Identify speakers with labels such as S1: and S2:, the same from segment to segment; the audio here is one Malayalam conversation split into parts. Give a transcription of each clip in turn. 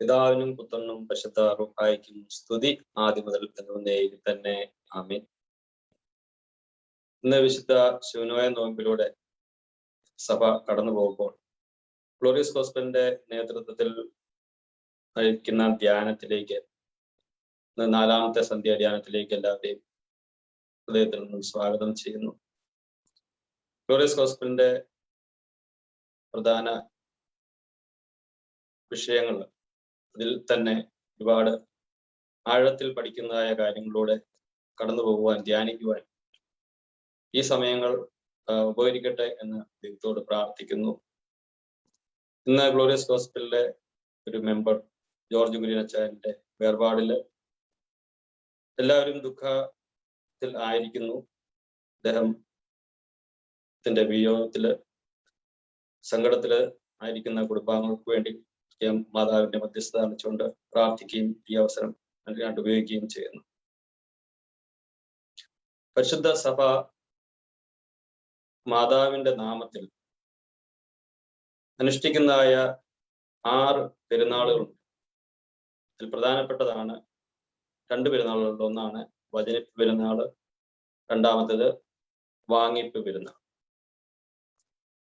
S1: പിതാവിനും പുത്രനും പശുദ്ധ റുഹായിക്കും സ്തുതി. ആദ്യം മുതൽ തന്നെ. ആമീൻ. ഇന്ന് വിശുദ്ധ ശിവനോയ നോമ്പിലൂടെ സഭ കടന്നു പോകുമ്പോൾ ഗ്ലോറിയസ് ഹോസ്പിറ്റലിന്റെ നേതൃത്വത്തിൽ നയിക്കുന്ന ധ്യാനത്തിലേക്ക് നാലാമത്തെ സന്ധ്യ ധ്യാനത്തിലേക്ക് എല്ലാവരെയും ഹൃദയത്തിൽ നിന്നും സ്വാഗതം ചെയ്യുന്നു. ഗ്ലോറിയസ് ഹോസ്പിറ്റലിന്റെ പ്രധാന വിഷയങ്ങൾ അതിൽ തന്നെ ഒരുപാട് ആഴത്തിൽ പഠിക്കുന്നതായ കാര്യങ്ങളിലൂടെ കടന്നു പോകുവാൻ ധ്യാനിക്കുവാൻ ഈ സമയങ്ങൾ ഉപകരിക്കട്ടെ എന്ന് ദൈവത്തോട് പ്രാർത്ഥിക്കുന്നു. ഇന്ന് ഗ്ലോറിയസ് ഹോസ്പിറ്റലിലെ ഒരു മെമ്പർ ജോർജ് കുര്യനച്ചാരിന്റെ വേർപാടിൽ എല്ലാവരും ദുഃഖത്തിൽ ആയിരിക്കുന്നു. അദ്ദേഹത്തിന്റെ വിയോഗത്തിൽ സങ്കടത്തിൽ ആയിരിക്കുന്ന കുടുംബാംഗങ്ങൾക്ക് വേണ്ടി മാതാവിന്റെ മധ്യസ്ഥത അണിച്ചുകൊണ്ട് പ്രാർത്ഥിക്കുകയും ഈ അവസരം നൽകാണ്ട് ഉപയോഗിക്കുകയും ചെയ്യുന്നു. പരിശുദ്ധ സഭ മാതാവിന്റെ നാമത്തിൽ അനുഷ്ഠിക്കുന്നതായ ആറ് പെരുന്നാളുകളുണ്ട്. അതിൽ പ്രധാനപ്പെട്ടതാണ് രണ്ട് പെരുന്നാളുകളുണ്ട് ഒന്നാണ് വചനിപ്പ് പെരുന്നാൾ രണ്ടാമത്തേത് വാങ്ങിപ്പ് പെരുന്നാൾ.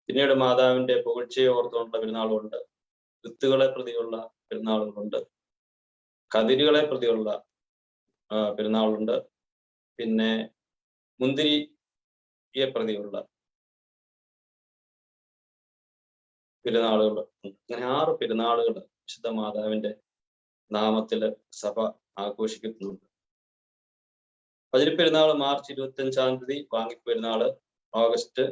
S1: പിന്നീട് മാതാവിന്റെ പുകഴ്ചയെ ഓർത്തുകൊണ്ടുള്ള പെരുന്നാളുകളുണ്ട്. വിത്തുകളെ പ്രതിയുള്ള പെരുന്നാളുകളുണ്ട്. കതിരുകളെ പ്രതിയുള്ള പെരുന്നാളുണ്ട്. പിന്നെ മുന്തിരിയെ പ്രതിയുള്ള പെരുന്നാളുകൾ അങ്ങനെ ആറ് പെരുന്നാളുകൾ വിശുദ്ധ മാതാവിന്റെ നാമത്തിൽ സഭ ആഘോഷിക്കുന്നുണ്ട്. പതിരിപ്പെരുന്നാൾ മാർച്ച് ഇരുപത്തി അഞ്ചാം തീയതി വാങ്ങിപ്പെരുന്നാൾ ഓഗസ്റ്റ്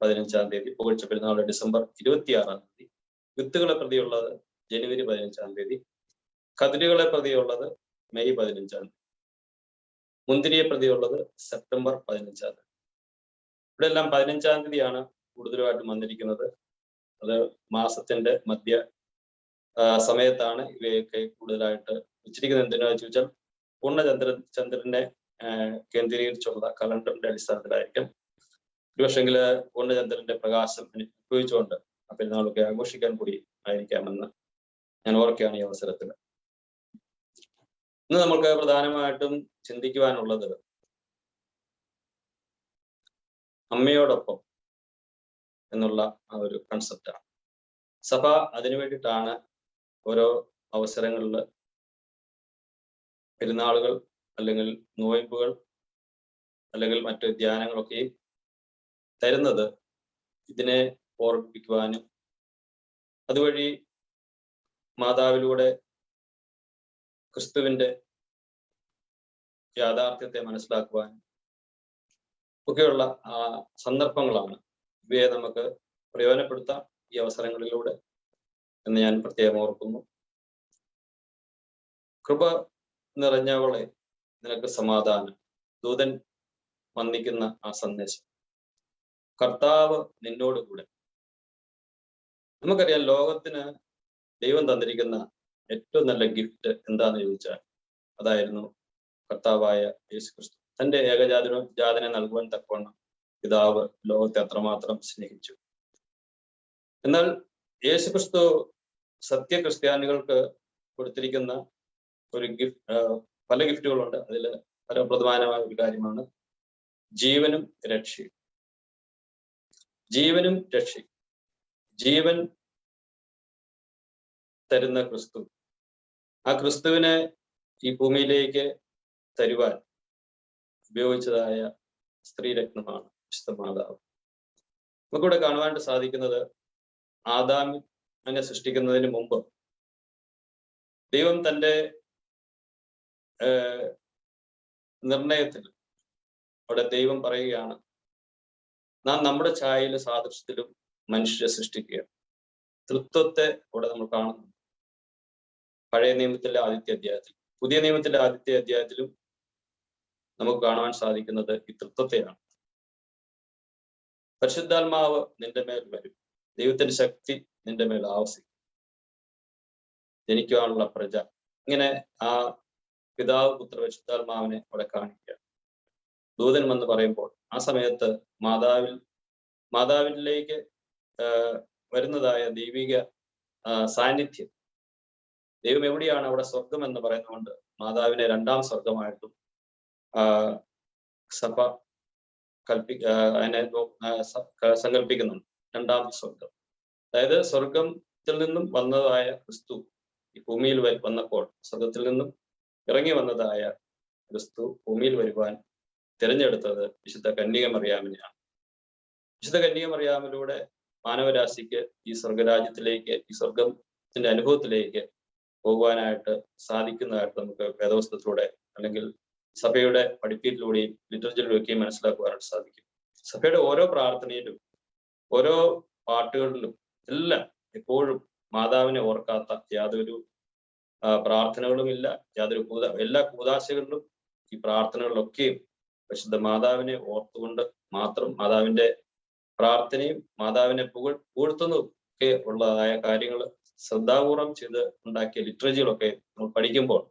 S1: പതിനഞ്ചാം തീയതി പുകഴ്ച പെരുന്നാൾ ഡിസംബർ ഇരുപത്തിയാറാം തീയതി വിത്തുകളെ പ്രതിയുള്ളത് ജനുവരി പതിനഞ്ചാം തീയതി കതിരുകളെ പ്രതിയുള്ളത് മെയ് പതിനഞ്ചാം തീയതി മുന്തിരിയെ പ്രതിയുള്ളത് സെപ്റ്റംബർ പതിനഞ്ചാം തീയതി. ഇവിടെ എല്ലാം പതിനഞ്ചാം തീയതിയാണ് കൂടുതലുമായിട്ടും വന്നിരിക്കുന്നത്. അത് മാസത്തിന്റെ മധ്യ സമയത്താണ് ഇവയൊക്കെ കൂടുതലായിട്ട് വെച്ചിരിക്കുന്നത്. എന്തിനാന്ന് ചോദിച്ചാൽ പൂർണചന്ദ്ര ചന്ദ്രനെ കേന്ദ്രീകരിച്ചുള്ള കലണ്ടറിന്റെ അടിസ്ഥാനത്തിലായിരിക്കും. ഒരുപക്ഷെങ്കിൽ പൂർണചന്ദ്രന്റെ പ്രകാശം അനുഭവിച്ചുകൊണ്ട് പെരുന്നാളൊക്കെ ആഘോഷിക്കാൻ കൂടി ആയിരിക്കാമെന്ന് ഞാൻ ഓർക്കുകയാണ് ഈ അവസരത്തിൽ. ഇന്ന് നമുക്ക് പ്രധാനമായിട്ടും ചിന്തിക്കുവാനുള്ളത് അമ്മയോടൊപ്പം എന്നുള്ള ആ ഒരു കൺസെപ്റ്റാണ് സഭ അതിനു വേണ്ടിയിട്ടാണ് ഓരോ അവസരങ്ങളിൽ പെരുന്നാളുകൾ അല്ലെങ്കിൽ നോയമ്പുകൾ അല്ലെങ്കിൽ മറ്റ് ധ്യാനങ്ങളൊക്കെയും തരുന്നത്. ഇതിനെ ഓർമ്മിപ്പിക്കുവാനും അതുവഴി മാതാവിലൂടെ ക്രിസ്തുവിന്റെ യാഥാർത്ഥ്യത്തെ മനസ്സിലാക്കുവാനും ഒക്കെയുള്ള ആ സന്ദർഭങ്ങളാണ് ഇവയെ നമുക്ക് പ്രയോജനപ്പെടുത്താം ഈ അവസരങ്ങളിലൂടെ എന്ന് ഞാൻ പ്രത്യേകം ഓർക്കുന്നു. കൃപ നിറഞ്ഞവളെ നിനക്ക് സമാധാനം. ദൂതൻ വന്നിക്കുന്ന ആ സന്ദേശം. കർത്താവ് നിന്നോട് കൂടെ നമുക്കറിയാം ലോകത്തിന് ദൈവം തന്നിരിക്കുന്ന ഏറ്റവും നല്ല ഗിഫ്റ്റ് എന്താന്ന് ചോദിച്ചാൽ അതായിരുന്നു കർത്താവായ യേശു ക്രിസ്തു തന്റെ ഏകജാതിനോ ജാതനെ നൽകുവാൻ തക്കവണ്ണം പിതാവ് ലോകത്തെ അത്രമാത്രം സ്നേഹിച്ചു. എന്നാൽ യേശു ക്രിസ്തു സത്യ ക്രിസ്ത്യാനികൾക്ക് കൊടുത്തിരിക്കുന്ന ഒരു ഗിഫ്റ്റ് പല ഗിഫ്റ്റുകളുണ്ട് അതിൽ ഫലപ്രധാനമായ ഒരു കാര്യമാണ് ജീവനും രക്ഷയും. ജീവനും രക്ഷയും. ജീവൻ തരുന്ന ക്രിസ്തു. ആ ക്രിസ്തുവിനെ ഈ ഭൂമിയിലേക്ക് തരുവാൻ ഉപയോഗിച്ചതായ സ്ത്രീരത്നമാണ് വിശുദ്ധ മാതാവ്. നമുക്കിവിടെ കാണുവാനായിട്ട് സാധിക്കുന്നത് ആദാമിനെ സൃഷ്ടിക്കുന്നതിന് മുമ്പ് ദൈവം തന്റെ നിർണയത്തിൽ അവിടെ ദൈവം പറയുകയാണ് നാം നമ്മുടെ ഛായയിലും സാദൃശ്യത്തിലും മനുഷ്യരെ സൃഷ്ടിക്കുകയാണ് തൃത്വത്തെ ഇവിടെ നമ്മൾ കാണുന്നു. പഴയ നിയമത്തിലെ ആദ്യത്തെ അധ്യായത്തിൽ പുതിയ നിയമത്തിലെ ആദ്യത്തെ അധ്യായത്തിലും നമുക്ക് കാണുവാൻ സാധിക്കുന്നത് ഈ തൃത്വത്തെയാണ്. പരിശുദ്ധാത്മാവ് നിന്റെ മേൽ വരും. ദൈവത്തിന്റെ ശക്തി നിന്റെ മേൽ ആവസിക്കും. ജനിക്കുവാനുള്ള പ്രജ. ഇങ്ങനെ ആ പിതാവ് പുത്ര പരിശുദ്ധാത്മാവിനെ അവിടെ കാണിക്കുക. ദൂതൻ എന്ന് പറയുമ്പോൾ ആ സമയത്ത് മാതാവിൽ മാതാവിലേക്ക് വരുന്നതായ ദൈവിക സാന്നിധ്യം. ദൈവം എവിടെയാണ് അവിടെ സ്വർഗം എന്ന് പറയുന്നതുകൊണ്ട് മാതാവിനെ രണ്ടാം സ്വർഗമായിട്ടും സഭ കൽപ്പി അതിനെ സങ്കല്പിക്കുന്നുണ്ട് രണ്ടാം സ്വർഗം അതായത് സ്വർഗത്തിൽ നിന്നും വന്നതായ ക്രിസ്തു ഈ ഭൂമിയിൽ വന്നപ്പോൾ സ്വർഗത്തിൽ നിന്നും ഇറങ്ങി വന്നതായ ക്രിസ്തു ഭൂമിയിൽ വരുവാൻ തിരഞ്ഞെടുത്തത് വിശുദ്ധ കന്യകമറിയാമിനെയാണ്. വിശുദ്ധ കന്യക മറിയാമിലൂടെ മാനവരാശിക്ക് ഈ സ്വർഗരാജ്യത്തിലേക്ക് ഈ സ്വർഗത്തിന്റെ അനുഭവത്തിലേക്ക് പോകുവാനായിട്ട് സാധിക്കുന്നതായിട്ട് നമുക്ക് വേദവസ്തുത്തിലൂടെ അല്ലെങ്കിൽ സഭയുടെ പഠിപ്പിലൂടെയും ലിറ്ററേച്ചറിലൂടെ ഒക്കെയും മനസ്സിലാക്കുവാനായിട്ട് സാധിക്കും. സഭയുടെ ഓരോ പ്രാർത്ഥനയിലും ഓരോ പാട്ടുകളിലും എല്ലാം എപ്പോഴും മാതാവിനെ ഓർക്കാത്ത യാതൊരു പ്രാർത്ഥനകളുമില്ല യാതൊരു കൂത എല്ലാ കൂതാശകളിലും ഈ പ്രാർത്ഥനകളിലൊക്കെയും പരിശുദ്ധ മാതാവിനെ ഓർത്തുകൊണ്ട് മാത്രം മാതാവിന്റെ പ്രാർത്ഥനയും മാതാവിനെ പുകൾ ഒക്കെ ഉള്ളതായ കാര്യങ്ങൾ ശ്രദ്ധാപൂർവം ചെയ്ത് ഉണ്ടാക്കിയ ലിറ്ററേച്ചറുകളൊക്കെ നമ്മൾ പഠിക്കുമ്പോൾ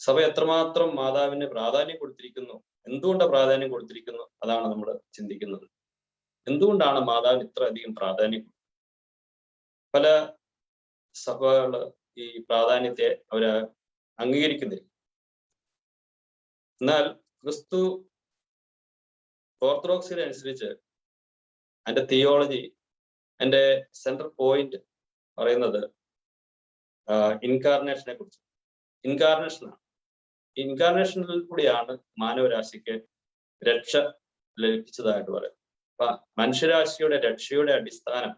S1: സഭ എത്രമാത്രം മാതാവിന് പ്രാധാന്യം കൊടുത്തിരിക്കുന്നു എന്തുകൊണ്ട് പ്രാധാന്യം കൊടുത്തിരിക്കുന്നു അതാണ് നമ്മൾ ചിന്തിക്കുന്നത്. എന്തുകൊണ്ടാണ് മാതാവിന് ഇത്ര അധികം പ്രാധാന്യം? പല സഭകൾ ഈ പ്രാധാന്യത്തെ അവർ അംഗീകരിക്കുന്നില്ല. എന്നാൽ ക്രിസ്തു ഓർത്തഡോക്സിനെ അനുസരിച്ച് അതിന്റെ തിയോളജി എന്റെ സെൻട്രൽ പോയിന്റ് പറയുന്നത് ഇൻകാർണേഷനെ കുറിച്ച്. ഇൻകാർണേഷനാണ് ഇൻകാർണേഷനിൽ കൂടിയാണ് മാനവരാശിക്ക് രക്ഷ ലഭിച്ചതായിട്ട് പറയുന്നത്. അപ്പൊ മനുഷ്യരാശിയുടെ രക്ഷയുടെ അടിസ്ഥാനം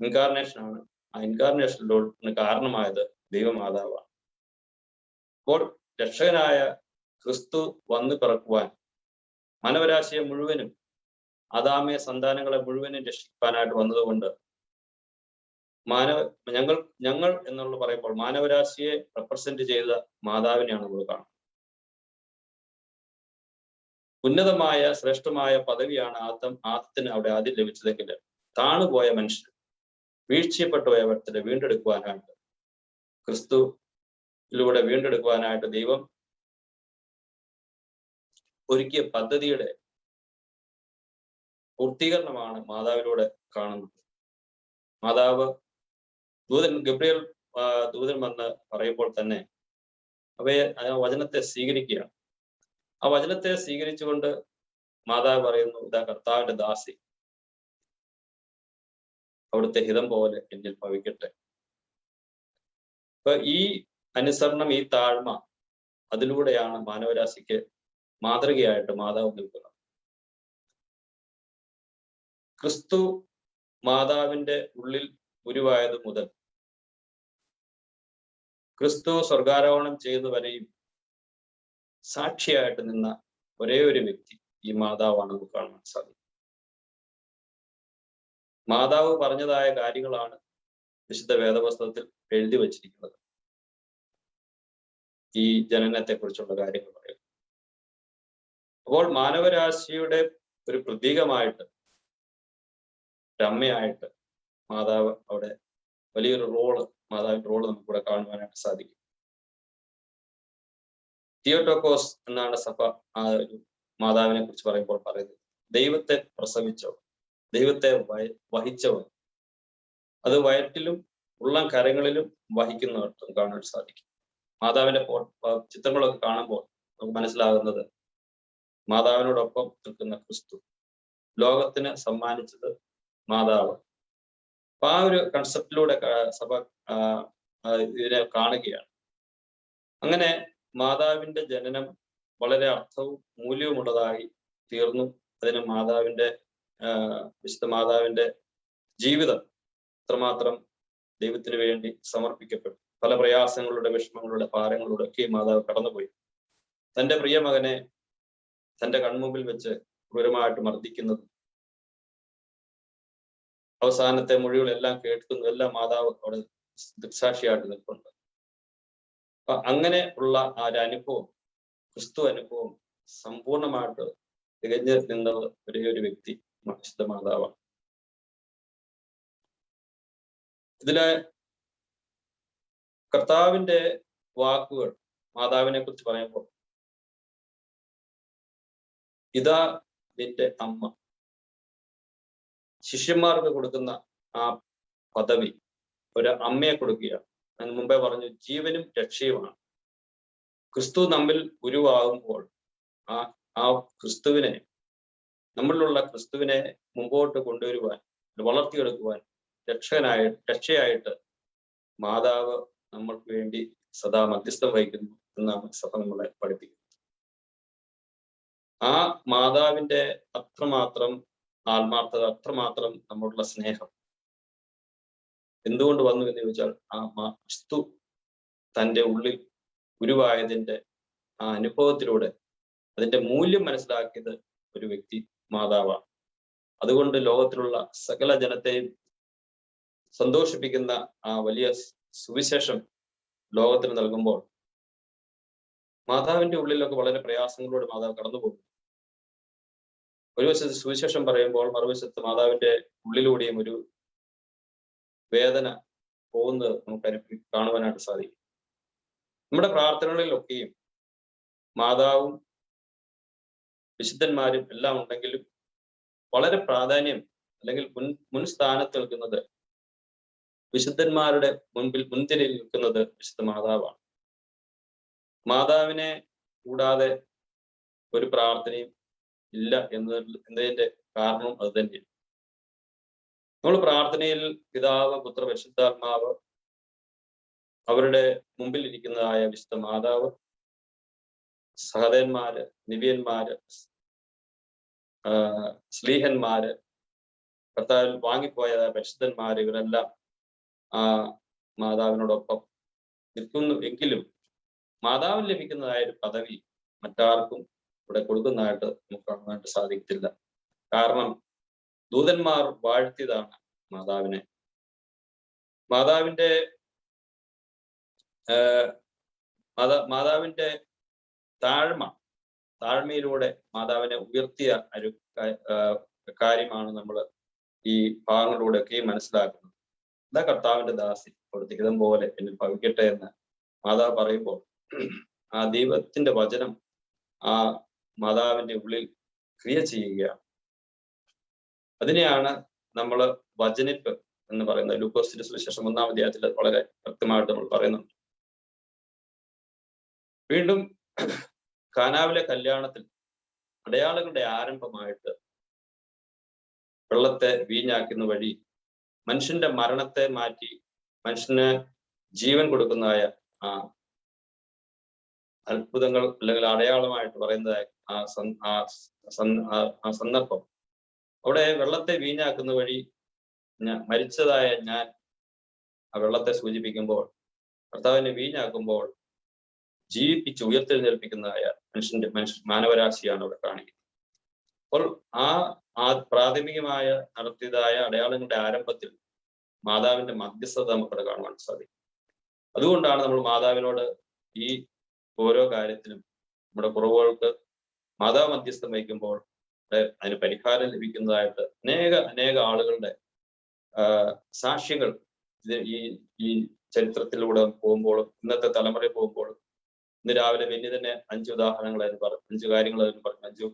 S1: ഇൻകാർണേഷനാണ് ആ ഇൻകാർണേഷനിലോട്ട് കാരണമായത് ദൈവമാതാവാണ്. അപ്പോൾ രക്ഷകനായ ക്രിസ്തു വന്നു പിറക്കുവാൻ മാനവരാശിയെ മുഴുവനും അദാമ്യ സന്താനങ്ങളെ മുഴുവനും രക്ഷിക്കാനായിട്ട് വന്നതുകൊണ്ട് മാനവ ഞങ്ങൾ ഞങ്ങൾ എന്നുള്ള പറയുമ്പോൾ മാനവരാശിയെ റെപ്രസെന്റ് ചെയ്ത മാതാവിനെയാണ് നമ്മൾ കാണുന്നത്. ഉന്നതമായ ശ്രേഷ്ഠമായ പദവിയാണ് ആദ്യം ആദ്യത്തിന് അവിടെ ആദ്യം ലഭിച്ചതെങ്കിൽ താണുപോയ മനുഷ്യൻ വീഴ്ചയപ്പെട്ടു പോയവരുടെ വീണ്ടെടുക്കുവാനായിട്ട് ക്രിസ്തുവിലൂടെ വീണ്ടെടുക്കുവാനായിട്ട് ദൈവം ഒരുക്കിയ പദ്ധതിയുടെ പൂർത്തീകരണമാണ് മാതാവിലൂടെ കാണുന്നത്. മാതാവ് ദൂതൻ ഗബ്രിയൽ ദൂതൻ വന്ന് പറയുമ്പോൾ തന്നെ അവയെ ആ വചനത്തെ സ്വീകരിക്കുകയാണ്. ആ വചനത്തെ സ്വീകരിച്ചുകൊണ്ട് മാതാവ് പറയുന്നു ഇതാ കർത്താവിന്റെ ദാസി. അവിടുത്തെ ഹിതം പോലെ എന്നിൽ ഭവിക്കട്ടെ. അപ്പൊ ഈ അനുസരണം ഈ താഴ്മ അതിലൂടെയാണ് മാനവരാശിക്ക് മാതൃകയായിട്ട് മാതാവ് നിൽക്കുന്നത്. ക്രിസ്തു മാതാവിന്റെ ഉള്ളിൽ ഉരുവായത് മുതൽ ക്രിസ്തു സ്വർഗാരോഹണം ചെയ്തു വരെയും സാക്ഷിയായിട്ട് നിന്ന ഒരേ ഒരു വ്യക്തി ഈ മാതാവാണ് നമുക്ക് കാണാൻ സാധിക്കും മാതാവ് പറഞ്ഞതായ കാര്യങ്ങളാണ് വിശുദ്ധ വേദപുസ്തകത്തിൽ എഴുതി വച്ചിരിക്കുന്നത്. ഈ ജനനത്തെ കുറിച്ചുള്ള കാര്യങ്ങൾ പറയുന്നത്. അപ്പോൾ മാനവരാശിയുടെ ഒരു പ്രതീകമായിട്ട് ഒരു അമ്മയായിട്ട് മാതാവ് അവിടെ വലിയൊരു റോൾ മാതാവിന്റെ റോൾ നമുക്കിവിടെ കാണുവാനായിട്ട് സാധിക്കും. തിയോട്ടോക്കോസ് എന്നാണ് സഭ ആ ഒരു മാതാവിനെ കുറിച്ച് പറയുമ്പോൾ പറയുന്നത്. ദൈവത്തെ പ്രസവിച്ചവൻ ദൈവത്തെ വഹിച്ചവൻ അത് വയറ്റിലും ഉള്ളം കരങ്ങളിലും വഹിക്കുന്നവർക്കും കാണാൻ സാധിക്കും. മാതാവിന്റെ ചിത്രങ്ങളൊക്കെ കാണുമ്പോൾ നമുക്ക് മനസ്സിലാകുന്നത് മാതാവിനോടൊപ്പം നിൽക്കുന്ന ക്രിസ്തു ലോകത്തിന് സമ്മാനിച്ചത് മാതാവ്. അപ്പൊ ആ ഒരു കൺസെപ്റ്റിലൂടെ സഭ ഇതിനെ കാണുകയാണ്. അങ്ങനെ മാതാവിന്റെ ജനനം വളരെ അർത്ഥവും മൂല്യവുമുള്ളതായി തീർന്നു. അതിന് മാതാവിന്റെ വിശുദ്ധ മാതാവിന്റെ ജീവിതം എത്രമാത്രം ദൈവത്തിന് വേണ്ടി സമർപ്പിക്കപ്പെട്ടു. പല പ്രയാസങ്ങളുടെ വിഷമങ്ങളുടെ ഭാരങ്ങളുടെ ഒക്കെ മാതാവ് കടന്നുപോയി. തന്റെ പ്രിയ മകനെ തന്റെ കൺമുമ്പിൽ വെച്ച് ക്രൂരമായിട്ട് മർദ്ദിക്കുന്നത് അവസാനത്തെ മൊഴികളെല്ലാം കേൾക്കുന്നു എല്ലാം മാതാവ് അവിടെ ദൃക്സാക്ഷിയായിട്ട് നിൽക്കുന്നുണ്ട് അപ്പൊ അങ്ങനെ ഉള്ള ആ ഒരു അനുഭവം ക്രിസ്തു അനുഭവം സമ്പൂർണമായിട്ട് തികഞ്ഞു നിന്ന ഒരേ ഒരു വ്യക്തി വിശുദ്ധ മാതാവാണ്. ഇതിലെ കർത്താവിന്റെ വാക്കുകൾ മാതാവിനെ കുറിച്ച് പറയുമ്പോൾ ഇതാ നിന്റെ അമ്മ. ശിഷ്യന്മാർക്ക് കൊടുക്കുന്ന ആ പദവി ഒരു അമ്മയെ കൊടുക്കുകയാണ്. ഞാൻ മുമ്പേ പറഞ്ഞു ജീവനും രക്ഷയുമാണ്. ക്രിസ്തു നമ്മിൽ ഗുരുവാകുമ്പോൾ ആ ആ ക്രിസ്തുവിനെ നമ്മളിലുള്ള ക്രിസ്തുവിനെ മുമ്പോട്ട് കൊണ്ടുവരുവാൻ വളർത്തിയെടുക്കുവാൻ രക്ഷകനായി രക്ഷയായിട്ട് മാതാവ് നമ്മൾക്ക് വേണ്ടി സദാ മധ്യസ്ഥം വഹിക്കുന്നു എന്ന സഭ നമ്മളെ പഠിപ്പിക്കുന്നത് ആ മാതാവിന്റെ അത്രമാത്രം ആത്മാർത്ഥത അത്രമാത്രം നമ്മളുള്ള സ്നേഹം. എന്തുകൊണ്ട് വന്നു എന്ന് ചോദിച്ചാൽ ആ മാ ക്രിസ്തു തന്റെ ഉള്ളിൽ ഗുരുവായതിന്റെ ആ അനുഭവത്തിലൂടെ അതിന്റെ മൂല്യം മനസ്സിലാക്കിയത് ഒരു വ്യക്തി മാതാവാണ്. അതുകൊണ്ട് ലോകത്തിലുള്ള സകല ജനത്തെയും സന്തോഷിപ്പിക്കുന്ന ആ വലിയ സുവിശേഷം ലോകത്തിന് നൽകുമ്പോൾ മാതാവിന്റെ ഉള്ളിലൊക്കെ വളരെ പ്രയാസങ്ങളോട് മാതാവ് കടന്നു പോകും ഒരു വശത്ത് സുവിശേഷം പറയുമ്പോൾ മറുവശത്ത് മാതാവിന്റെ ഉള്ളിലൂടെയും ഒരു വേദന പോകുന്നത് നമുക്ക് അനുഭവി കാണുവാനായിട്ട് സാധിക്കും. നമ്മുടെ പ്രാർത്ഥനകളിലൊക്കെയും മാതാവും വിശുദ്ധന്മാരും എല്ലാം ഉണ്ടെങ്കിലും വളരെ പ്രാധാന്യം അല്ലെങ്കിൽ മുൻ മുൻ സ്ഥാനത്ത് നിൽക്കുന്നത് വിശുദ്ധന്മാരുടെ മുൻപിൽ മുൻതിരയിൽ നിൽക്കുന്നത് വിശുദ്ധ മാതാവാണ്. മാതാവിനെ കൂടാതെ ഒരു പ്രാർത്ഥനയും ഇല്ല എന്ന എന്നതിന്റെ കാരണം അത് തന്നെയാണ് നമ്മൾ പ്രാർത്ഥനയിൽ പിതാവ് പുത്ര പരിശുദ്ധാത്മാവ് അവരുടെ മുമ്പിൽ ഇരിക്കുന്നതായ വിശുദ്ധ മാതാവ് സഹതന്മാര് നിവ്യന്മാര് സ്ലീഹന്മാര് കർത്താവിൽ വാങ്ങിപ്പോയ പരിശുദ്ധന്മാര് ഇവരെല്ലാം ആ മാതാവിനോടൊപ്പം നിൽക്കുന്നു എങ്കിലും മാതാവിന് ലഭിക്കുന്നതായ ഒരു പദവി മറ്റാർക്കും ഇവിടെ കൊടുക്കുന്നതായിട്ട് നമുക്ക് കാണാനായിട്ട് സാധിക്കത്തില്ല. കാരണം ദൂതന്മാർ വാഴ്ത്തിയതാണ് മാതാവിനെ. മാതാവിന്റെ മാതാ മാതാവിന്റെ താഴ്മ താഴ്മയിലൂടെ മാതാവിനെ ഉയർത്തിയ ഒരു കാര്യമാണ് നമ്മൾ ഈ ഭാഗങ്ങളിലൂടെ ഒക്കെ മനസ്സിലാക്കുന്നത്. ഇതാ കർത്താവിന്റെ ദാസി ഹിതം പോലെ എന്നെ ഭവിക്കട്ടെ എന്ന് മാതാവ് പറയുമ്പോൾ ആ ദൈവത്തിന്റെ വചനം ആ മാതാവിന്റെ ഉള്ളിൽ ക്രിയ ചെയ്യുകയാണ് അതിനെയാണ് നമ്മൾ വചനിപ്പ് എന്ന് പറയുന്നത് ലൂക്കോസിന്റെ സുവിശേഷം ഒന്നാം അധ്യായത്തിൽ വളരെ വ്യക്തമായിട്ട് നമ്മൾ പറയുന്നുണ്ട്. വീണ്ടും കാനാവിലെ കല്യാണത്തിൽ അടയാളങ്ങളുടെ ആരംഭമായിട്ട് വെള്ളത്തെ വീഞ്ഞാക്കുന്ന വഴി മനുഷ്യന്റെ മരണത്തെ മാറ്റി മനുഷ്യന് ജീവൻ കൊടുക്കുന്നതായ ആ അത്ഭുതങ്ങൾ അല്ലെങ്കിൽ അടയാളമായിട്ട് പറയുന്നത് ആ ആ സന്ദർഭം. അവിടെ വെള്ളത്തെ വീഞ്ഞാക്കുന്ന വഴി ഞാൻ മരിച്ചതായ ഞാൻ ആ വെള്ളത്തെ സൂചിപ്പിക്കുമ്പോൾ കർത്താവിനെ വീഞ്ഞാക്കുമ്പോൾ ജീവിപ്പിച്ച് ഉയർത്തെഴുന്നേൽപ്പിക്കുന്നതായ മനുഷ്യന്റെ മനുഷ്യ മാനവരാശിയാണ് അവിടെ കാണിക്കുന്നത്. അപ്പോൾ ആ ആ പ്രാഥമികമായ നടത്തിയതായ അടയാളങ്ങളുടെ ആരംഭത്തിൽ മാതാവിന്റെ മധ്യസ്ഥത നമുക്കവിടെ കാണുവാൻ സാധിക്കും. അതുകൊണ്ടാണ് നമ്മൾ മാതാവിനോട് ഈ ഓരോ കാര്യത്തിനും നമ്മുടെ കുറവുകൾക്ക് മാതാവ് മധ്യസ്ഥം വഹിക്കുമ്പോൾ അതിന് പരിഹാരം ലഭിക്കുന്നതായിട്ട് അനേക അനേക ആളുകളുടെ സാക്ഷ്യങ്ങൾ ഈ ഈ ചരിത്രത്തിലൂടെ പോകുമ്പോഴും ഇന്നത്തെ തലമുറയിൽ പോകുമ്പോഴും ഇന്ന് രാവിലെ വലിയ തന്നെ അഞ്ച് ഉദാഹരണങ്ങൾ അതിന് പറഞ്ഞു അഞ്ച് കാര്യങ്ങൾ അതിന് പറഞ്ഞു അഞ്ചു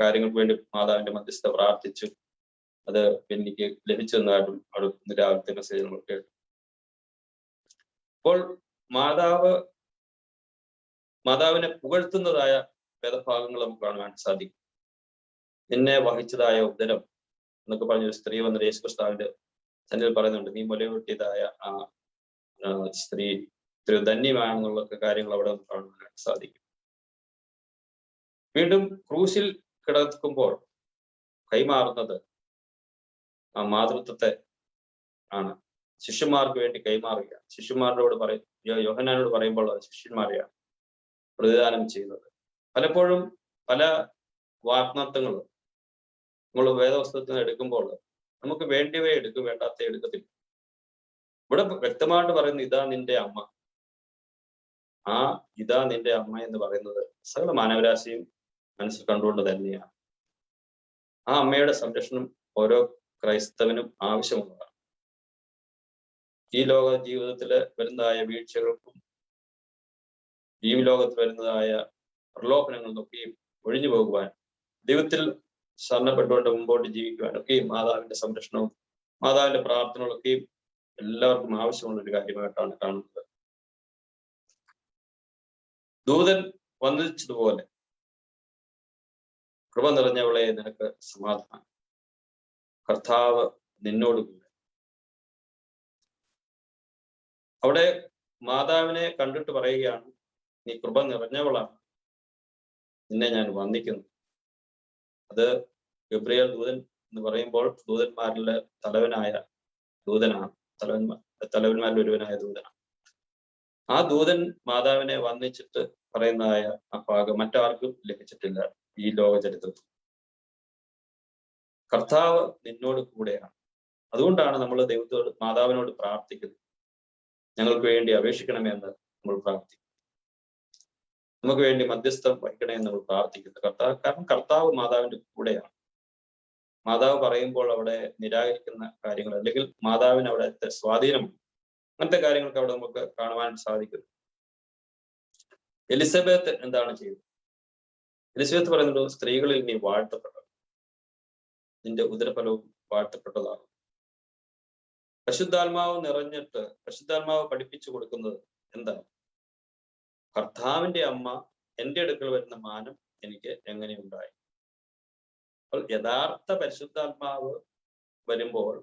S1: കാര്യങ്ങൾക്ക് വേണ്ടി മാതാവിന്റെ മധ്യസ്ഥ പ്രാർത്ഥിച്ചു. അത് എനിക്ക് ലഭിച്ചതെന്നായിട്ടും അവിടെ രാവിലത്തെ മെസ്സേജ് നമ്മൾ കേട്ടു അപ്പോൾ മാതാവ് മാതാവിനെ പുകഴ്ത്തുന്നതായ വേദഭാഗങ്ങൾ നമുക്ക് കാണുവാൻ സാധിക്കും. നിന്നെ വഹിച്ചതായ ഉദരം എന്നൊക്കെ പറഞ്ഞൊരു സ്ത്രീ വന്നിട്ട് യേശു കർത്താവിന്റെ സന്നിധിയിൽ പറയുന്നുണ്ട്. നീ മുലയൂട്ടിയതായ ആ സ്ത്രീ ഇത്ര ധന്യമാണെന്നുള്ള കാര്യങ്ങൾ അവിടെ നമുക്ക് കാണുവാൻ സാധിക്കും. വീണ്ടും ക്രൂശിൽ കിടക്കുമ്പോൾ കൈമാറുന്നത് ആ മാതൃത്വത്തെ ആണ്. ശിഷ്യന്മാർക്ക് വേണ്ടി കൈമാറുക ശിഷ്യന്മാരോട് പറയും യോഹനാനോട് പറയുമ്പോൾ ശിഷ്യന്മാരെയാണ്. പ്രതിദാനം ചെയ്യുന്നത്. പലപ്പോഴും പല വാഗ്നത്വങ്ങളും നമ്മൾ വേദവസ്തുത്തിൽ എടുക്കുമ്പോൾ നമുക്ക് വേണ്ടിയവയെ എടുക്കും വേണ്ടാത്ത എടുക്കത്തില്ല. ഇവിടെ വ്യക്തമായിട്ട് പറയുന്നു ഇതാ നിന്റെ അമ്മ. ആ ഇതാ നിന്റെ അമ്മ എന്ന് പറയുന്നത് സകല മാനവരാശിയും മനസ്സിൽ കണ്ടുകൊണ്ട് തന്നെയാണ്. ആ അമ്മയുടെ സംരക്ഷണം ഓരോ ക്രൈസ്തവനും ആവശ്യമുള്ളതാണ്. ഈ ലോക ജീവിതത്തിലെ വരുന്നതായ വീഴ്ചകൾക്കും ഈ ലോകത്ത് വരുന്നതായ നിന്നൊക്കെയും ഒഴിഞ്ഞു പോകുവാൻ ദൈവത്തിൽ ശരണപ്പെട്ടുകൊണ്ട് മുമ്പോട്ട് ജീവിക്കുവാനൊക്കെയും മാതാവിന്റെ സംരക്ഷണവും മാതാവിന്റെ പ്രാർത്ഥനകളൊക്കെയും എല്ലാവർക്കും ആവശ്യമുള്ള ഒരു കാര്യമായിട്ടാണ് കാണുന്നത്. ദൂതൻ വന്നിച്ചതുപോലെ കൃപ നിറഞ്ഞവളെ നിനക്ക് സമാധാനം. കർത്താവ് നിന്നോട് കൂടെ. അവിടെ മാതാവിനെ കണ്ടിട്ട് പറയുകയാണ് നീ കൃപ നിറഞ്ഞവളാണ് നിന്നെ ഞാൻ വന്ദിക്കുന്നു. അത് ഗബ്രിയൽ ദൂതൻ എന്ന് പറയുമ്പോൾ ദൂതന്മാരിലെ തലവനായ ദൂതനാണ്. തലവന്മാർ തലവന്മാരിൽ ഒരുവനായ ദൂതനാണ്. ആ ദൂതൻ മാതാവിനെ വന്നിച്ചിട്ട് പറയുന്നതായ ആ ഭാഗം മറ്റാർക്കും ലഭിച്ചിട്ടില്ല ഈ ലോക ചരിത്രത്തിൽ കർത്താവ് നിന്നോട് കൂടെയാണ്. അതുകൊണ്ടാണ് നമ്മൾ ദൈവത്തോട് മാതാവിനോട് പ്രാർത്ഥിക്കുന്നത്. ഞങ്ങൾക്ക് വേണ്ടി അപേക്ഷിക്കണമെന്ന് നമ്മൾ പ്രാർത്ഥിക്കും നമുക്ക് വേണ്ടി മധ്യസ്ഥം വഹിക്കണേ എന്ന് നമ്മൾ പ്രാർത്ഥിക്കുന്നു. കർത്താവ് കാരണം കർത്താവ് മാതാവിന്റെ കൂടെയാണ്. മാതാവ് പറയുമ്പോൾ അവിടെ നിരാകരിക്കുന്ന കാര്യങ്ങൾ അല്ലെങ്കിൽ മാതാവിന് അവിടുത്തെ സ്വാധീനമുണ്ട്. അങ്ങനത്തെ കാര്യങ്ങളൊക്കെ അവിടെ നമുക്ക് കാണുവാൻ സാധിക്കുന്നു എലിസബത്ത് എന്താണ് ചെയ്തത്? എലിസബത്ത് പറയുന്നത് സ്ത്രീകളിൽ നീ വാഴ്ത്തപ്പെട്ടത് നിന്റെ ഉദരഫലവും വാഴ്ത്തപ്പെട്ടതാണ് പരിശുദ്ധാത്മാവ് നിറഞ്ഞിട്ട് പരിശുദ്ധാത്മാവ് പഠിപ്പിച്ചു കൊടുക്കുന്നത് എന്താണ്? കർത്താവിന്റെ അമ്മ എന്റെ അടുക്കൽ വരുന്ന മാനം എനിക്ക് എങ്ങനെ ഉണ്ടായി? അപ്പോൾ യഥാർത്ഥ പരിശുദ്ധാത്മാവ് വരുമ്പോൾ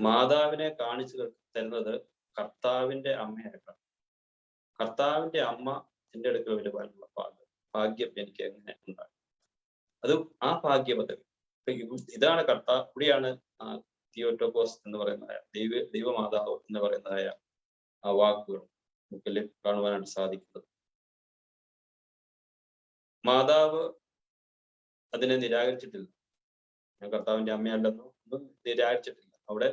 S1: മാതാവിനെ കാണിച്ചു തരുന്നത് കർത്താവിന്റെ അമ്മയായിട്ടാണ്. കർത്താവിന്റെ അമ്മ എന്റെ അടുക്കൽ വരുവാനുള്ള ഭാഗ്യം ഭാഗ്യം എനിക്ക് എങ്ങനെ ഉണ്ടായി? അത് ആ ഭാഗ്യപദവി ഇതാണ് കർത്താവ് കൂടിയാണ് തിയോട്ടോക്കോസ് എന്ന് പറയുന്നതായ ദൈവ ദൈവമാതാവ് എന്ന് പറയുന്നതായ ആ വാക്കുകൾ. മുക്കിൽ കാണുവാനായിട്ട് സാധിക്കുന്നത്. മാതാവ് അതിനെ നിരാകരിച്ചിട്ടില്ല. ഞാൻ കർത്താവിന്റെ അമ്മയല്ലെന്നോ ഒന്നും നിരാകരിച്ചിട്ടില്ല. അവിടെ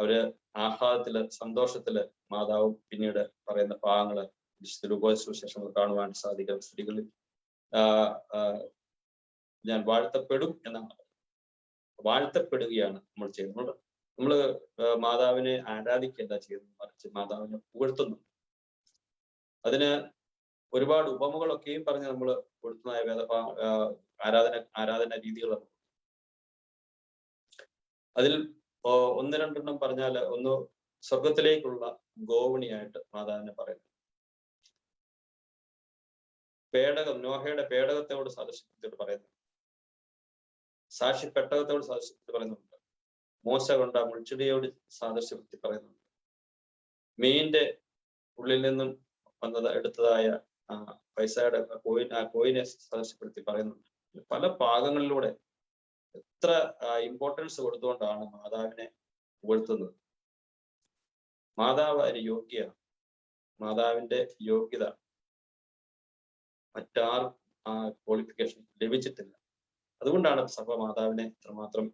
S1: അവർ ആഹ്ലാദത്തിൽ സന്തോഷത്തിൽ മാതാവ് പിന്നീട് പറയുന്ന ഭാഗങ്ങൾ വിശുദ്ധ കാണുവാൻ സാധിക്കും. സ്ത്രീകളിൽ ഞാൻ വാഴ്ത്തപ്പെടും എന്നാണ്. വാഴ്ത്തപ്പെടുകയാണ് നമ്മൾ ചെയ്യുന്നത്. നമ്മൾ മാതാവിനെ ആരാധിക്കുകയല്ല ചെയ്യുന്നത്. മറിച്ച് മാതാവിനെ പുകഴ്ത്തുന്നു. അതിന് ഒരുപാട് ഉപമകളൊക്കെയും പറഞ്ഞ് നമ്മൾ കൊടുക്കുന്നതായ വേദ ആരാധന ആരാധന രീതികളാണ് അതിൽ ഒന്ന് രണ്ടെണ്ണം പറഞ്ഞാൽ ഒന്ന് സ്വർഗത്തിലേക്കുള്ള ഗോവണിയായിട്ട് മാതാവിനെ പറയുന്നു. പേടകം നോഹയുടെ പേടകത്തോട് സദൃശത്തിട്ട് പറയുന്നു. സാക്ഷി പെട്ടകത്തോട് സാദൃശ്യത്തിൽ പറയുന്നുണ്ട്. മോശ കൊണ്ട മുൾച്ചെടിയോട് സാദൃശ്യപ്പെടുത്തി പറയുന്നുണ്ട്. മീനിന്റെ ഉള്ളിൽ നിന്നും വന്നത് എടുത്തതായ പൈസയുടെ കോയിൻ ആ കോയിനെ സാദൃശ്യപ്പെടുത്തി പറയുന്നുണ്ട്. പല ഭാഗങ്ങളിലൂടെ എത്ര ഇമ്പോർട്ടൻസ് കൊടുത്തുകൊണ്ടാണ് മാതാവിനെ പുകഴ്ത്തുന്നത് മാതാവ് അതിന് യോഗ്യ മാതാവിന്റെ യോഗ്യത മറ്റാർക്കും ആ ക്വാളിഫിക്കേഷൻ ലഭിച്ചിട്ടില്ല. അതുകൊണ്ടാണ് സഭ മാതാവിനെ ഇത്രമാത്രം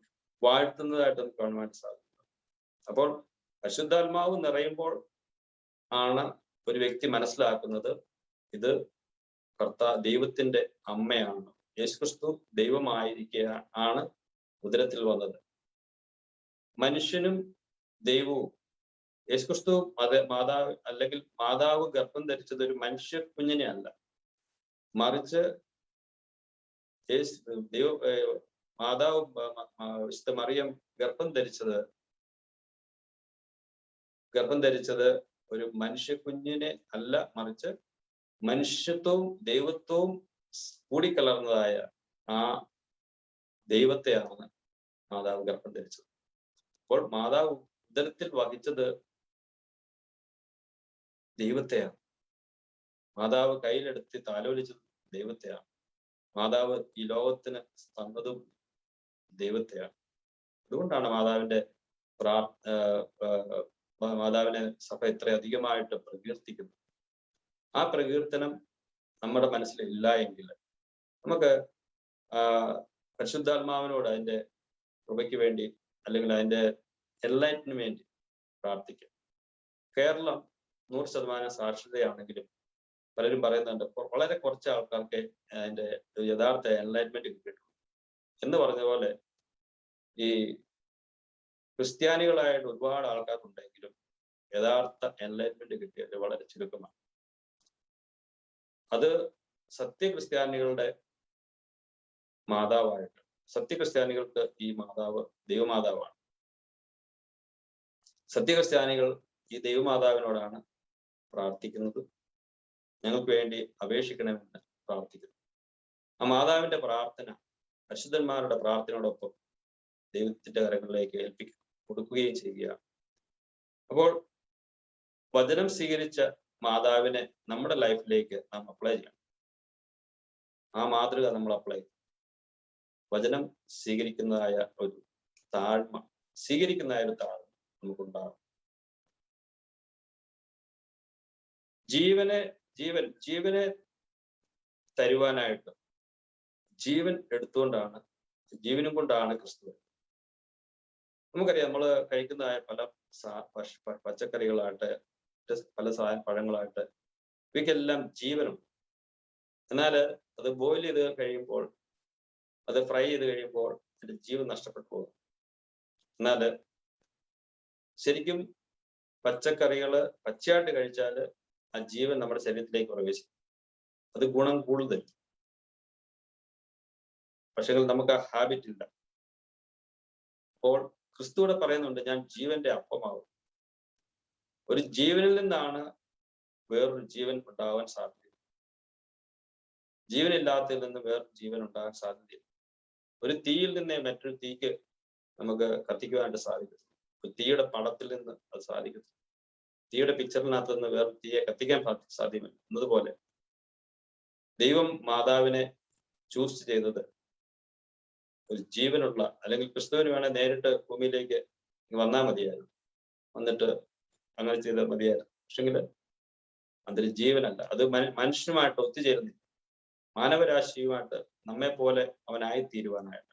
S1: വാഴ്ത്തുന്നതായിട്ട് നമുക്ക് കാണുവാൻ സാധിക്കുന്നത്. അപ്പോൾ പരിശുദ്ധാത്മാവ് നിറയുമ്പോൾ ആണ് ഒരു വ്യക്തി മനസ്സിലാക്കുന്നത് ഇത് കർത്താ ദൈവത്തിന്റെ അമ്മയാണ്. യേശുക്രിസ്തു ദൈവമായിരിക്കുക ആണ് ഉദരത്തിൽ വന്നത്. മനുഷ്യനും ദൈവവും. യേശുക്രിസ്തു അത് മാതാവ് അല്ലെങ്കിൽ മാതാവ് ഗർഭം ധരിച്ചത് ഒരു മനുഷ്യ കുഞ്ഞിനെ അല്ല. മറിച്ച് ദൈവ മാതാവ് വിശുദ്ധ മറിയം ഗർഭം ധരിച്ചത് ഗർഭം ധരിച്ചത് ഒരു മനുഷ്യ കുഞ്ഞിനെ അല്ല മറിച്ച് മനുഷ്യത്വവും ദൈവത്വവും കൂടിക്കലർന്നതായ ആ ദൈവത്തെയാണ് മാതാവ് ഗർഭം ധരിച്ചത്. അപ്പോൾ മാതാവ് ഉദരത്തിൽ വഹിച്ചത് ദൈവത്തെയാണ്. മാതാവ് കയ്യിലെടുത്ത് താലോലിച്ചത് ദൈവത്തെയാണ്. മാതാവ് ഈ ലോകത്തിന് തന്നതും ദൈവത്തെയാണ്. അതുകൊണ്ടാണ് മാതാവിന്റെ പ്രാർ മാതാവിനെ സഭ ഇത്രയധികമായിട്ട് പ്രകീർത്തിക്കുന്നു. ആ പ്രകീർത്തനം നമ്മുടെ മനസ്സിൽ ഇല്ല എങ്കിൽ നമുക്ക് പരിശുദ്ധാത്മാവിനോട് അതിന്റെ കൃപയ്ക്ക് വേണ്ടി അല്ലെങ്കിൽ അതിന്റെ എൻലൈറ്റിന് വേണ്ടി പ്രാർത്ഥിക്കാം. കേരളം നൂറ് ശതമാനം സാക്ഷരതയാണെങ്കിലും പലരും പറയുന്നുണ്ട് വളരെ കുറച്ച് ആൾക്കാർക്ക് അതിന്റെ യഥാർത്ഥ എൻലൈറ്റ്മെന്റ് കിട്ടും എന്ന് പറഞ്ഞ പോലെ ഈ ക്രിസ്ത്യാനികളായിട്ട് ഒരുപാട് ആൾക്കാർക്കുണ്ടെങ്കിലും യഥാർത്ഥ എൻലൈറ്റ്മെന്റ് കിട്ടിയത് വളരെ ചുരുക്കമാണ്. അത് സത്യക്രിസ്ത്യാനികളുടെ മാതാവായിട്ട് സത്യക്രിസ്ത്യാനികൾക്ക് ഈ മാതാവ് ദൈവമാതാവാണ്. സത്യക്രിസ്ത്യാനികൾ ഈ ദൈവമാതാവിനോടാണ് പ്രാർത്ഥിക്കുന്നത്. ഞങ്ങൾക്ക് വേണ്ടി അപേക്ഷിക്കണമെന്ന് പ്രാർത്ഥിക്കുന്നു. ആ മാതാവിന്റെ പ്രാർത്ഥന പരിശുദ്ധന്മാരുടെ പ്രാർത്ഥനയോടൊപ്പം ദൈവത്തിന്റെ കരങ്ങളിലേക്ക് ഏൽപ്പിക്കുക കൊടുക്കുകയും ചെയ്യുകയാണ്. അപ്പോൾ വചനം സ്വീകരിച്ച മാതാവിനെ നമ്മുടെ ലൈഫിലേക്ക് നാം അപ്ലൈ ചെയ്യണം. ആ മാതൃക നമ്മൾ അപ്ലൈ ചെയ്യണം. വചനം സ്വീകരിക്കുന്നതായ ഒരു താഴ്മ സ്വീകരിക്കുന്നതായ ഒരു താഴ്മ നമുക്കുണ്ടാകും ജീവനെ ജീവൻ ജീവനെ തരുവാനായിട്ട് ജീവൻ എടുത്തുകൊണ്ടാണ് ജീവനും കൊണ്ടാണ് ക്രിസ്തു നമുക്കറിയാം നമ്മൾ കഴിക്കുന്നതായ പല പച്ചക്കറികളാകട്ടെ പല സാധന പഴങ്ങളായിട്ട്. ഇവയ്ക്കെല്ലാം ജീവനുണ്ട് എന്നാൽ അത് ബോയിൽ ചെയ്ത് കഴിയുമ്പോൾ അത് ഫ്രൈ ചെയ്ത് കഴിയുമ്പോൾ അതിന്റെ ജീവൻ നഷ്ടപ്പെട്ടു പോകും. എന്നാൽ ശരിക്കും പച്ചക്കറികൾ പച്ചയായിട്ട് കഴിച്ചാൽ ആ ജീവൻ നമ്മുടെ ശരീരത്തിലേക്ക് പ്രവേശിക്കും. അത് ഗുണം കൂടുതൽ. പക്ഷെ നമുക്ക് ആ ഹാബിറ്റ് ഇല്ല. അപ്പോൾ ക്രിസ്തുവിടെ പറയുന്നുണ്ട് ഞാൻ ജീവന്റെ അപ്പമാവും ഒരു ജീവനിൽ നിന്നാണ് വേറൊരു ജീവൻ ഉണ്ടാവാൻ സാധ്യത. ജീവനില്ലാത്തതിൽ നിന്ന് വേറൊരു ജീവൻ ഉണ്ടാകാൻ സാധ്യതയില്ല. ഒരു തീയിൽ നിന്ന് മറ്റൊരു തീക്ക് നമുക്ക് കത്തിക്കുവാനായിട്ട് സാധിക്കും ഒരു തീയുടെ പടത്തിൽ നിന്ന് അത് സാധിക്കും തീയുടെ പിക്ചറിനകത്ത് നിന്ന് വേറെ തീയെ കത്തിക്കാൻ സാധ്യമല്ല. എന്നതുപോലെ ദൈവം മാതാവിനെ ചൂസ് ചെയ്തത് ഒരു ജീവനുള്ള അല്ലെങ്കിൽ ക്രിസ്തുവിന് വേണേൽ നേരിട്ട് ഭൂമിയിലേക്ക് വന്നാൽ മതിയായിരുന്നു. വന്നിട്ട് അങ്ങനെ ചെയ്താൽ മതിയായിരുന്നു. പക്ഷെങ്കിൽ അതൊരു ജീവനല്ല. അത് മനുഷ്യനുമായിട്ട് ഒത്തുചേരുന്നില്ല. മാനവരാശിയുമായിട്ട് നമ്മെ പോലെ അവനായി തീരുവാനായിട്ട്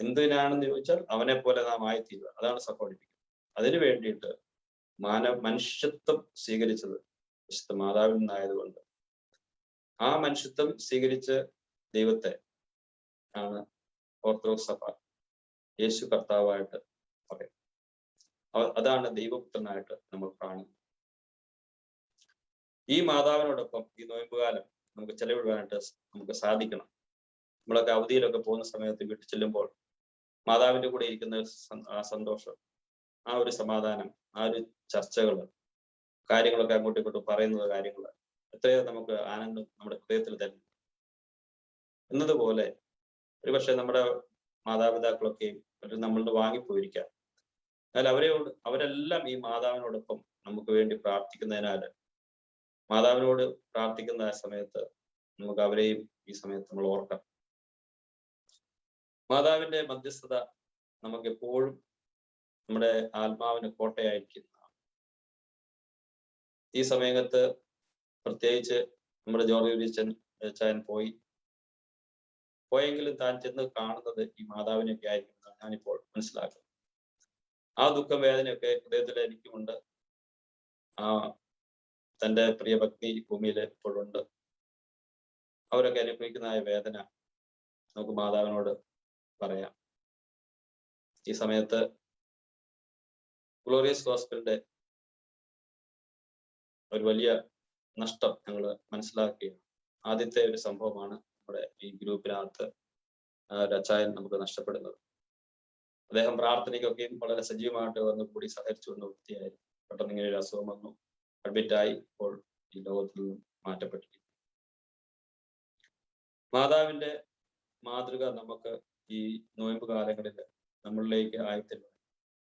S1: എന്തിനാണെന്ന് ചോദിച്ചാൽ അവനെ പോലെ നാം ആയിത്തീരുക. അതാണ് സപ്പോർട്ടിപ്പിക്കുന്നത് അതിനു വേണ്ടിയിട്ട് മാനവ മനുഷ്യത്വം സ്വീകരിച്ചത് വിശുദ്ധ മാതാവിൽ നിന്നായതുകൊണ്ട്. ആ മനുഷ്യത്വം സ്വീകരിച്ച് ദൈവത്തെ ആണ് ഓർത്തഡോക്സ് സഭ യേശു കർത്താവായിട്ട് പറയും അതാണ് ദൈവപുത്രനായിട്ട് നമ്മൾ കാണുന്നത്. ഈ മാതാവിനോടൊപ്പം ഈ നോയമ്പുകാലം നമുക്ക് ചെലവിടുവാനായിട്ട് നമുക്ക് സാധിക്കണം. നമ്മളൊക്കെ അവധിയിലൊക്കെ പോകുന്ന സമയത്ത് വീട്ടിൽ ചെല്ലുമ്പോൾ മാതാവിന്റെ കൂടെ ഇരിക്കുന്ന ആ സന്തോഷം ആ ഒരു സമാധാനം ആ ഒരു ചർച്ചകൾ കാര്യങ്ങളൊക്കെ അങ്ങോട്ടും ഇങ്ങോട്ടും പറയുന്നത് കാര്യങ്ങൾ എത്രയോ നമുക്ക് ആനന്ദം നമ്മുടെ ഹൃദയത്തിൽ തന്നെ എന്നതുപോലെ ഒരുപക്ഷെ നമ്മുടെ മാതാപിതാക്കളൊക്കെയും മറ്റും നമ്മളിൽ വാങ്ങിപ്പോയിരിക്കാം. എന്നാൽ അവരെയോട് അവരെല്ലാം ഈ മാതാവിനോടൊപ്പം നമുക്ക് വേണ്ടി പ്രാർത്ഥിക്കുന്നതിനാൽ മാതാവിനോട് പ്രാർത്ഥിക്കുന്ന സമയത്ത് നമുക്ക് അവരെയും ഈ സമയത്ത് നമ്മൾ ഓർക്കാം. മാതാവിന്റെ മധ്യസ്ഥത നമുക്ക് എപ്പോഴും നമ്മുടെ ആത്മാവിന് കോട്ടയായിരിക്കുന്ന ഈ സമയത്ത് പ്രത്യേകിച്ച് നമ്മുടെ ജോർജ് വിരിച്ചൻ ചാൻ പോയി. പോയെങ്കിലും താൻ ചെന്ന് കാണുന്നത് ഈ മാതാവിനെയൊക്കെ ആയിരിക്കും ഞാനിപ്പോൾ മനസ്സിലാക്കുന്നത്. ആ ദുഃഖം വേദനയൊക്കെ ഹൃദയത്തിൽ എനിക്കുമുണ്ട്. ആ തന്റെ പ്രിയ ഭക്തി ഭൂമിയിൽ ഇപ്പോഴുണ്ട്. അവരൊക്കെ അനുഭവിക്കുന്നതായ വേദന നമുക്ക് മാതാവിനോട് പറയാം. ഈ സമയത്ത് ഗ്ലോറിയസ് ഹോസ്പിറ്റലിന്റെ ഒരു വലിയ നഷ്ടം ഞങ്ങൾ മനസ്സിലാക്കുകയാണ്. ആദ്യത്തെ ഒരു സംഭവമാണ് നമ്മുടെ ഈ ഗ്രൂപ്പിനകത്ത് രചായൻ നമുക്ക് നഷ്ടപ്പെടുന്നത്. അദ്ദേഹം പ്രാർത്ഥനയ്ക്കൊക്കെയും വളരെ സജീവമായിട്ട് വന്ന് കൂടി സഹകരിച്ചു വന്ന വ്യക്തിയായിരുന്നു പെട്ടെന്ന് ഇങ്ങനെ ഒരു അസുഖം വന്നു. അഡ്മിറ്റായി ഇപ്പോൾ ഈ ലോകത്തിൽ നിന്നും മാറ്റപ്പെട്ടിരിക്കുന്നു. മാതാവിന്റെ മാതൃക നമുക്ക് ഈ നോയമ്പ് കാലങ്ങളിൽ നമ്മളിലേക്ക് ആയത്തില്ല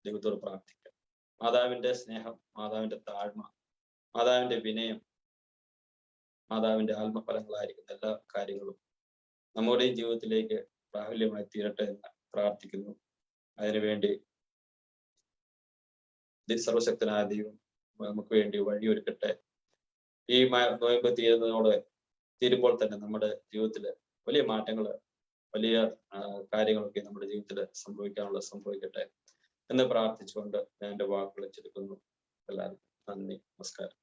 S1: ദൈവത്തോട് പ്രാർത്ഥിക്കാം. മാതാവിന്റെ സ്നേഹം മാതാവിന്റെ താഴ്മ മാതാവിന്റെ വിനയം മാതാവിന്റെ ആത്മഫലങ്ങളായിരിക്കുന്ന എല്ലാ കാര്യങ്ങളും നമ്മുടെ ജീവിതത്തിലേക്ക് പ്രാബല്യമായി തീരട്ടെ എന്ന് പ്രാർത്ഥിക്കുന്നു. അതിനുവേണ്ടി സർവശക്തനായ ദൈവം നമുക്ക് വേണ്ടി വഴിയൊരുക്കട്ടെ. ഈ നോയമ്പ് തീരുന്നതോടെ തീരുമ്പോൾ തന്നെ നമ്മുടെ ജീവിതത്തിൽ വലിയ മാറ്റങ്ങൾ വലിയ കാര്യങ്ങളൊക്കെ നമ്മുടെ ജീവിതത്തിൽ സംഭവിക്കാനുള്ള സംഭവിക്കട്ടെ എന്ന് പ്രാർത്ഥിച്ചുകൊണ്ട് ഞാൻ എന്റെ വാക്കുകൾ ചെലുക്കുന്നു എല്ലാവർക്കും നന്ദി നമസ്കാരം.